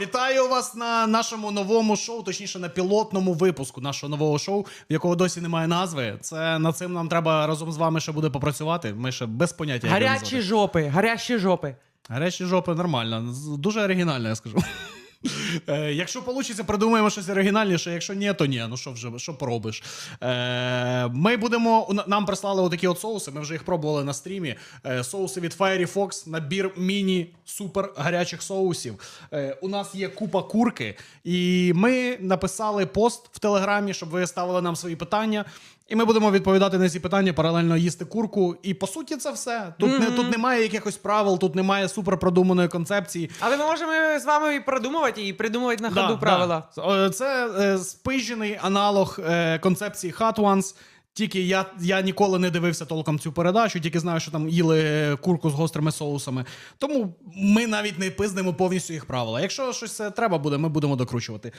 Вітаю вас на нашому новому шоу, точніше на пілотному випуску нашого нового шоу, в якого досі немає назви. Це над цим нам треба разом з вами ще буде попрацювати. Ми ще без поняття. як його Гарячі назвати. жопи, гарячі жопи. Гарячі жопи нормально. З- Дуже оригінально, я скажу. Е, Якщо вийде, придумаємо щось оригінальніше. Якщо ні, то ні. Ну що вже що поробиш? Е, Ми будемо. Нам прислали отакі от соуси. Ми вже їх пробували на стрімі. Е, Соуси від Fiery Fox, набір міні супер гарячих соусів. Е, У нас є купа курки, і ми написали пост в телеграмі, щоб ви ставили нам свої питання. І ми будемо відповідати на ці питання, паралельно їсти курку. І по суті, це все. Тут не тут немає якихось правил, тут немає суперпродуманої концепції. Але ми можемо з вами і продумувати, і придумувати на ходу правила. Да. Е, Це е, спижений аналог е, концепції Hot Ones. Тільки я, я ніколи не дивився толком цю передачу, тільки знаю, що там їли е, курку з гострими соусами. Тому ми навіть не пизнемо повністю їх правила. Якщо щось е, треба буде, ми будемо докручувати.